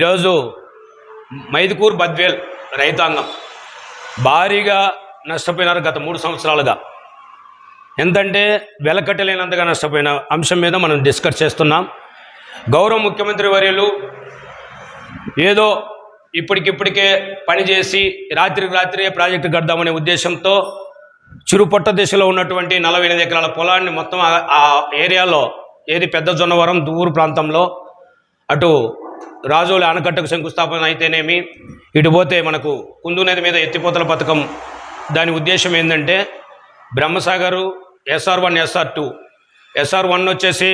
ఈరోజు మైదుకూర్ బద్వేల్ రైతాంగం భారీగా నష్టపోయినారు గత మూడు సంవత్సరాలుగా. ఎంతంటే వెలకట్టలేనంతగా నష్టపోయిన అంశం మీద మనం డిస్కస్ చేస్తున్నాం. గౌరవ ముఖ్యమంత్రి వర్యులు ఏదో ఇప్పటికిప్పటికే పనిచేసి రాత్రికి రాత్రే ప్రాజెక్టు కడదామనే ఉద్దేశంతో చిరుపొట్ట దిశలో ఉన్నటువంటి నలభై ఎనిమిది ఎకరాల పొలాన్ని మొత్తం ఆ ఏరియాలో ఏది పెద్ద జొన్నవరం దూరు ప్రాంతంలో అటు రాజోలి ఆనకట్టకు శంకుస్థాపన అయితేనేమి ఇటు పోతే మనకు కుందునది మీద ఎత్తిపోతల పథకం. దాని ఉద్దేశం ఏంటంటే Brahmasagar SR one SR two. SR one వచ్చేసి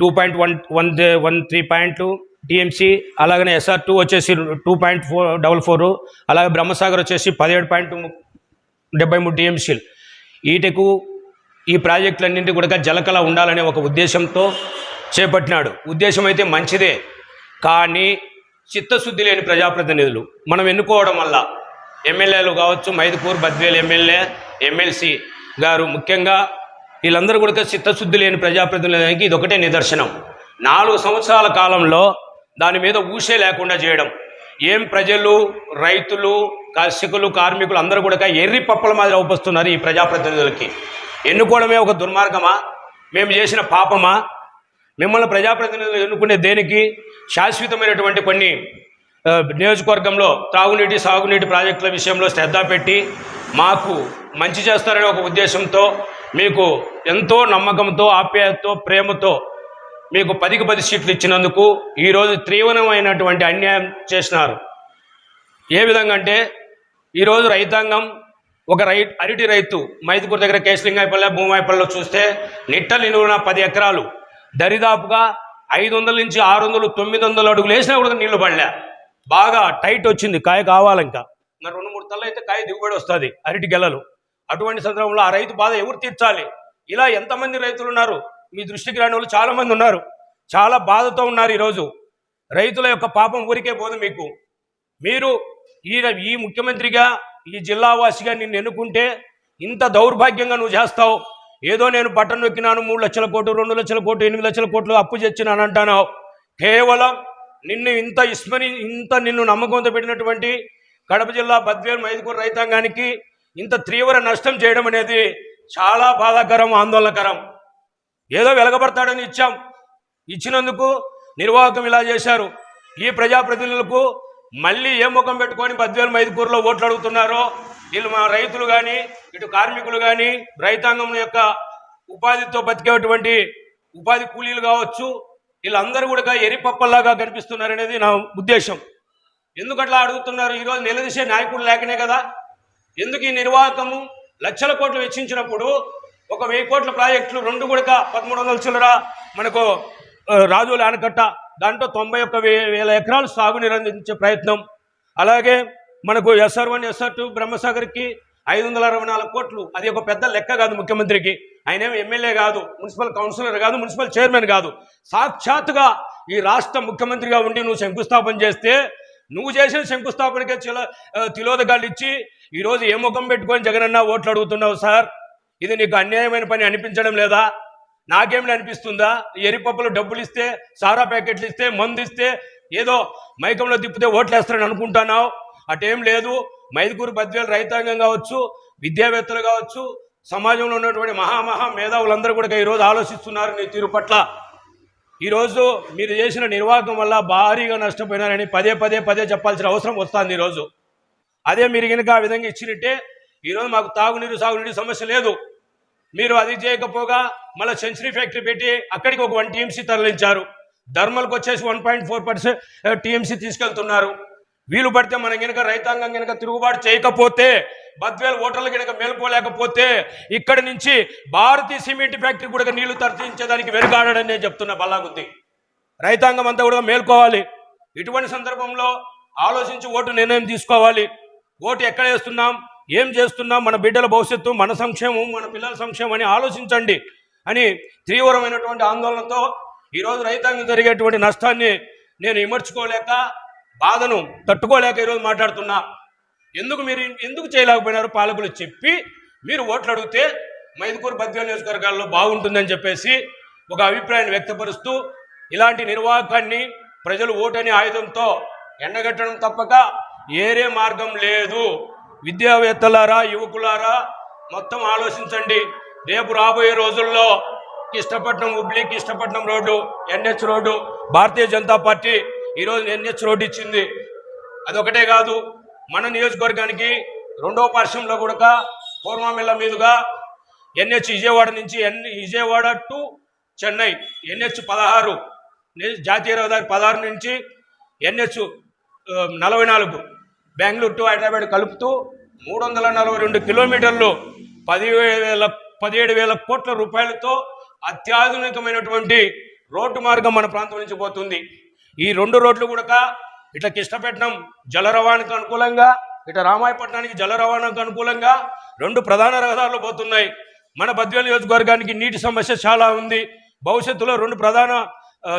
two point one one one three పాయింట్లు టీఎంసీ అలాగనే ఎస్ఆర్ టూ వచ్చేసి two point four double four అలాగే బ్రహ్మసాగర్ వచ్చేసి పదిహేడు పాయింట్ డెబ్బై మూడు టీఎంసీలు. ఈటకు ఈ ప్రాజెక్టులన్నింటి కూడా జలకల ఉండాలనే ఒక ఉద్దేశంతో చేపట్టినాడు. ఉద్దేశం అయితే మంచిదే. కానీ చిత్తశుద్ధి లేని ప్రజాప్రతినిధులు. మనం ఎన్నుకోవడం వల్ల ఎమ్మెల్యేలు కావచ్చు మైదుపూర్ బద్వేలు ఎమ్మెల్యే ఎమ్మెల్సీ గారు ముఖ్యంగా వీళ్ళందరూ కూడా చిత్తశుద్ధి లేని ప్రజాప్రతినిధులకి ఇది ఒకటే నిదర్శనం. నాలుగు సంవత్సరాల కాలంలో దాని మీద ఊసే లేకుండా చేయడం. ఏం ప్రజలు రైతులు కర్షకులు కార్మికులు అందరూ కూడా ఎర్రి పప్పల మాదిరి అవుపస్తున్నారు ఈ ప్రజాప్రతినిధులకి. ఎన్నుకోవడమే ఒక దుర్మార్గమా? మేము చేసిన పాపమా? మిమ్మల్ని ప్రజాప్రతినిధులు ఎన్నుకునే దేనికి? శాశ్వతమైనటువంటి కొన్ని నియోజకవర్గంలో త్రాగునీటి సాగునీటి ప్రాజెక్టుల విషయంలో శ్రద్ధ పెట్టి మాకు మంచి చేస్తారనే ఒక ఉద్దేశంతో మీకు ఎంతో నమ్మకంతో ఆప్యాయతతో ప్రేమతో మీకు పదికి పది సీట్లు ఇచ్చినందుకు ఈరోజు తీవ్రమైనటువంటి అన్యాయం చేసినారు. ఏ విధంగా అంటే ఈరోజు రైతాంగం ఒక రై అరటి రైతు మైదుకూరు దగ్గర కేశలింగాయపల్లె భూమాయపల్లెలో చూస్తే నిట్ట నిలువున పది ఎకరాలు. దరిదాపుగా ఐదు వందల నుంచి ఆరు వందలు తొమ్మిది వందలు అడుగులు వేసినా కూడా నీళ్ళు పడలే. బాగా టైట్ వచ్చింది కాయ కావాలి ఇంకా రెండు మూడు తల్ల అయితే కాయ దిగుబడి వస్తుంది అరటి గెలలు. అటువంటి సందర్భంలో ఆ రైతు బాధ ఎవరు తీర్చాలి? ఇలా ఎంతమంది రైతులు ఉన్నారు? మీ దృష్టికి రాని వాళ్ళు చాలామంది ఉన్నారు. చాలా బాధతో ఉన్నారు ఈరోజు. రైతుల యొక్క పాపం ఊరికే పోదు మీకు. మీరు ఈ ఈ ముఖ్యమంత్రిగా ఈ జిల్లావాసిగా నిన్ను ఎన్నుకుంటే ఇంత దౌర్భాగ్యంగా నువ్వు చేస్తావు. ఏదో నేను బటన్ నొక్కినాను మూడు లక్షల కోట్లు రెండు లక్షల కోట్లు ఎనిమిది లక్షల కోట్లు అప్పు తెచ్చినాను అంటాను కేవలం నిన్ను ఇంత ఇస్మని ఇంత నిన్ను నమ్మకంతో పెట్టినటువంటి కడప జిల్లా బద్వేలు మైదుకూరు రైతాంగానికి ఇంత తీవ్ర నష్టం చేయడం అనేది చాలా బాధాకరం ఆందోళనకరం. ఏదో వెలగబడతాడని ఇచ్చాం. ఇచ్చినందుకు నిర్వాహకం ఇలా చేశారు. ఈ ప్రజాప్రతినిధులకు మళ్ళీ ఏ ముఖం పెట్టుకొని పదివేల మైదుకూరులో ఓట్లు అడుగుతున్నారో వీళ్ళు మా రైతులు కానీ ఇటు కార్మికులు కానీ రైతాంగం యొక్క ఉపాధితో బతికేటువంటి ఉపాధి కూలీలు కావచ్చు వీళ్ళందరూ కూడా ఎరిపప్పల్లాగా కనిపిస్తున్నారనేది నా ఉద్దేశం. ఎందుకట్లా అడుగుతున్నారు? ఈరోజు నిలదీసే నాయకుడు లేకనే కదా. ఎందుకు ఈ నిర్వాహకము లక్షల కోట్లు వెచ్చించినప్పుడు ఒక వెయ్యి కోట్ల ప్రాజెక్టులు రెండు కూడా పదమూడు వందల చిల్లర మనకు రాజుల ఆనకట్ట దాంట్లో తొంభై ఒక్క వే వేల ఎకరాలు సాగు అందించే ప్రయత్నం. అలాగే మనకు ఎస్ఆర్ వన్ ఎస్ఆర్ టూ బ్రహ్మసాగర్కి ఐదు వందల అరవై నాలుగు కోట్లు. అది ఒక పెద్ద లెక్క కాదు ముఖ్యమంత్రికి. ఆయనేమి ఎమ్మెల్యే కాదు మున్సిపల్ కౌన్సిలర్ కాదు మున్సిపల్ చైర్మన్ కాదు. సాక్షాత్తుగా ఈ రాష్ట్ర ముఖ్యమంత్రిగా ఉండి నువ్వు శంకుస్థాపన చేస్తే నువ్వు చేసిన శంకుస్థాపనకే చిల ఆ, తిలోదగాళ్ళు ఇచ్చి ఈరోజు ఏ ముఖం పెట్టుకొని జగనన్న ఓట్లు అడుగుతున్నావు సార్? ఇది నీకు అన్యాయమైన పని అనిపించడం లేదా? నాకేమిటి అనిపిస్తుందా? ఎరిపప్పులు డబ్బులు ఇస్తే సారా ప్యాకెట్లు ఇస్తే మందు ఇస్తే ఏదో మైకంలో తిప్పితే ఓట్లు వేస్తారని అనుకుంటున్నావు? అటేం లేదు. మైదుకూరు బద్వేలు రైతాంగం కావచ్చు విద్యావేత్తలు కావచ్చు సమాజంలో ఉన్నటువంటి మహామహా మేధావులందరూ కూడా ఈరోజు ఆలోచిస్తున్నారు నీ తీరు పట్ల. ఈరోజు మీరు చేసిన నిర్వాహకం వల్ల భారీగా నష్టపోయినారని పదే పదే పదే చెప్పాల్సిన అవసరం వస్తుంది ఈరోజు అదే మీరు కనుక ఆ విధంగా ఇచ్చినట్టే ఈరోజు మాకు తాగునీరు సాగునీరు సమస్య లేదు. మీరు అది చేయకపోగా మళ్ళీ సెంచరీ ఫ్యాక్టరీ పెట్టి అక్కడికి ఒక వన్ టీఎంసీ తరలించారు. ధర్మల్కి వచ్చేసి one point four percent TMC తీసుకెళ్తున్నారు. వీలు పడితే మనం గనక రైతాంగం గనక తిరుగుబాటు చేయకపోతే బద్వేల్ ఓటర్లు గనక మేలుకోలేకపోతే ఇక్కడి నుంచి భారతీయ సిమెంట్ ఫ్యాక్టరీ కూడా నీళ్ళు తరలించేదానికి వెనుకాడని నేను చెప్తున్నా బల్లాగుద్ది రైతాంగం అంతా కూడా మేల్కోవాలి. ఇటువంటి సందర్భంలో ఆలోచించి ఓటు నిర్ణయం తీసుకోవాలి. ఓటు ఎక్కడ వేస్తున్నాం? ఏం చేస్తున్నాం? మన బిడ్డల భవిష్యత్తు మన సంక్షేమం మన పిల్లల సంక్షేమం అని ఆలోచించండి అని తీవ్రమైనటువంటి ఆందోళనతో ఈరోజు రైతాంగం జరిగేటువంటి నష్టాన్ని నేను విమర్చుకోలేక బాధను తట్టుకోలేక ఈరోజు మాట్లాడుతున్నా. ఎందుకు మీరు ఎందుకు చేయలేకపోయినారు? పాలకులు చెప్పి మీరు ఓట్లు అడిగితే మైదుకూరు బద్వేలు నియోజకవర్గాల్లో బాగుంటుందని చెప్పేసి ఒక అభిప్రాయాన్ని వ్యక్తపరుస్తూ ఇలాంటి నిర్వాహకాన్ని ప్రజలు ఓటని ఆయుధంతో ఎండగట్టడం తప్పక ఏరే మార్గం లేదు. విద్యావేత్తలారా యువకులారా మొత్తం ఆలోచించండి. రేపు రాబోయే రోజుల్లో Krishnapatnam Hubli ఇష్టపట్నం road NH road Bharatiya Janata Party ఈరోజు ఎన్హెచ్ రోడ్డు ఇచ్చింది. అదొకటే కాదు మన నియోజకవర్గానికి రెండవ పార్శ్వంలో కూడా పూర్వమిల్ల మీదుగా ఎన్హెచ్ విజయవాడ నుంచి N Vijayawada to Chennai NH పదహారు జాతీయ రహదారి పదహారు నుంచి ఎన్హెచ్ నలభై నాలుగు బెంగళూరు టు హైదరాబాద్ కలుపుతూ మూడు వందల నలభై రెండు కిలోమీటర్లు పదివేల వేల పదిహేడు వేల కోట్ల రూపాయలతో అత్యాధునికమైనటువంటి రోడ్డు మార్గం మన ప్రాంతం నుంచి పోతుంది. ఈ రెండు రోడ్లు కూడా ఇట్లా కృష్ణపట్నం జల రవాణాకు అనుకూలంగా ఇట్లా రామాయపట్నానికి జల రవాణాకు అనుకూలంగా రెండు ప్రధాన రహదారులు పోతున్నాయి. మన బద్వేలు నియోజకవర్గానికి నీటి సమస్య చాలా ఉంది. భవిష్యత్తులో రెండు ప్రధాన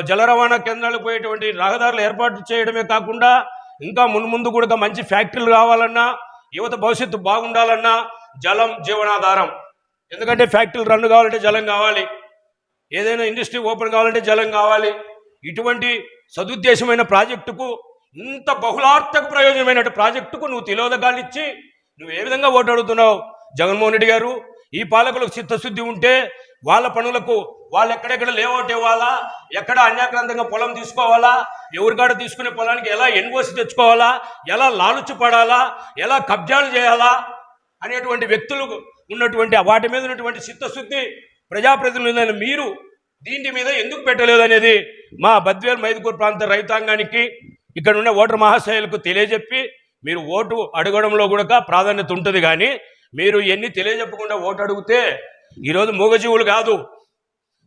జల రవాణా కేంద్రాలు పోయేటువంటి రహదారులు ఏర్పాటు చేయడమే కాకుండా ఇంకా మున్ముందు కూడా మంచి ఫ్యాక్టరీలు రావాలన్నా యువత భవిష్యత్తు బాగుండాలన్నా జలం జీవనాధారం. ఎందుకంటే ఫ్యాక్టరీలు రన్ కావాలంటే జలం కావాలి. ఏదైనా ఇండస్ట్రీ ఓపెన్ కావాలంటే జలం కావాలి. ఇటువంటి సదుద్దేశమైన ప్రాజెక్టుకు ఇంత బహుళార్థక ప్రయోజనమైన ప్రాజెక్టుకు నువ్వు తిలోదకాలు నువ్వు ఏ విధంగా ఓటు అడుగుతున్నావు? జగన్మోహన్ రెడ్డి గారు ఈ పాలకులకు చిత్తశుద్ధి ఉంటే వాళ్ళ పనులకు వాళ్ళు ఎక్కడెక్కడ లేఅవుట్ ఇవ్వాలా? ఎక్కడ అన్యాక్రాంతంగా పొలం తీసుకోవాలా? ఎవరికాడ తీసుకునే పొలానికి ఎలా ఎన్ఓసి తెచ్చుకోవాలా? ఎలా లాలుచు పడాలా? ఎలా కబ్జాలు చేయాలా? అనేటువంటి వ్యక్తులు ఉన్నటువంటి వాటి మీద ఉన్నటువంటి చిత్తశుద్ధి ప్రజాప్రతినిధులైన మీరు దీని మీద ఎందుకు పెట్టలేదు అనేది మా బద్వేల్ మైదుకూరు ప్రాంత రైతాంగానికి ఇక్కడ ఉన్న ఓటర్ మహాశయులకు తెలియజెప్పి మీరు ఓటు అడగడంలో కూడా ప్రాధాన్యత ఉంటుంది కానీ మీరు ఎన్ని తెలియజెప్పకుండా ఓటు అడిగితే ఈరోజు మూగజీవులు కాదు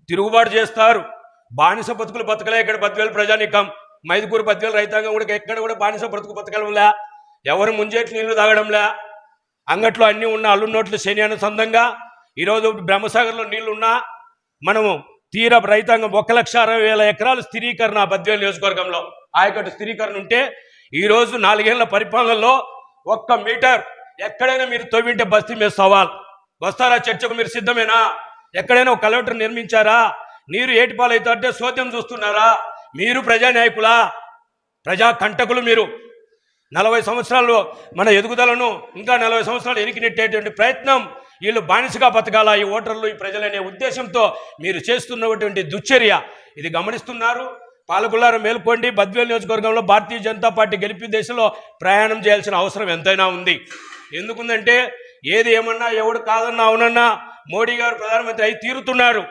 తిరుగుబాటు చేస్తారు. బానిస బతుకులు బతకలే ఇక్కడ బద్వేలు ప్రజానికం. మైదుకూరు బద్వేలు రైతాంగం కూడా ఎక్కడ కూడా బానిస బ్రతుకు బతకడంలా ఎవరు ముంజేటి నీళ్ళు తాగడంలా అంగట్లో అన్నీ ఉన్న అల్లున్నోట్లు శని అనుసంధంగా ఈరోజు బ్రహ్మసాగర్లో నీళ్ళున్నా మనము తీర రైతాంగం ఒక లక్ష అరవై వేల ఎకరాలు స్థిరీకరణ బద్వేలు నియోజకవర్గంలో. ఆయకట్టు స్థిరీకరణ ఉంటే ఈరోజు నాలుగేళ్ళ పరిపాలనలో ఒక్క మీటర్ ఎక్కడైనా మీరు తవ్వింటే బస్తీ మీద సవాల్. వస్తారా చర్చకు మీరు సిద్ధమేనా? ఎక్కడైనా ఒక కలెక్టర్ నిర్మించారా? నీరు ఏటిపాలైతే సోద్యం చూస్తున్నారా? మీరు ప్రజానాయకులా? ప్రజా కంటకులు మీరు. నలభై సంవత్సరాలు మన ఎదుగుదలను ఇంకా నలభై సంవత్సరాలు ఎనికి నెట్టేటువంటి ప్రయత్నం వీళ్ళు బానిసగా బతకాల ఈ ఓటర్లు ఈ ప్రజలనే ఉద్దేశంతో మీరు చేస్తున్నటువంటి దుశ్చర్య. ఇది గమనిస్తున్నారు. పాలకులారు మేల్కొండి. బద్వేల్ నియోజకవర్గంలో భారతీయ జనతా పార్టీ గెలిపి దేశంలో ప్రయాణం చేయాల్సిన అవసరం ఎంతైనా ఉంది. ఎందుకుందంటే ఏది ఏమన్నా ఎవడు కాదన్నా అవునన్నా మోడీ గారు ప్రధానమంత్రి అయి తీరుతున్నారు.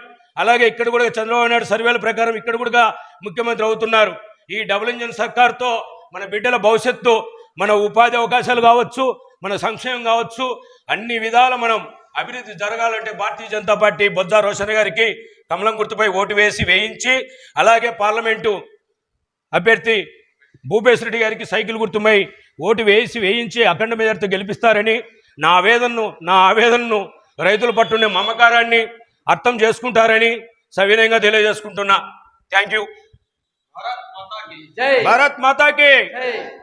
అలాగే ఇక్కడ కూడా చంద్రబాబు నాయుడు సర్వేల ప్రకారం ఇక్కడ కూడా ముఖ్యమంత్రి అవుతున్నారు. ఈ డబుల్ ఇంజిన్ సర్కార్తో మన బిడ్డల భవిష్యత్తు మన ఉపాధి అవకాశాలు కావచ్చు మన సంక్షేమం కావచ్చు అన్ని విధాల మనం అభివృద్ధి జరగాలంటే భారతీయ జనతా పార్టీ బొజ్జా రోషన్ గారికి కమలం గుర్తుపై ఓటు వేసి వేయించి అలాగే పార్లమెంటు అభ్యర్థి భూపేశ్ రెడ్డి గారికి సైకిల్ గుర్తుపై ఓటు వేసి వేయించి అఖండ మెజార్టీతో గెలిపిస్తారని నా ఆవేదనను నా ఆవేదనను రైతుల పట్టునే మమకారాన్ని అర్థం చేసుకుంటారని సవినయంగా తెలియజేసుకుంటున్నా. Thank you. భారత్ మాతాకి. జై.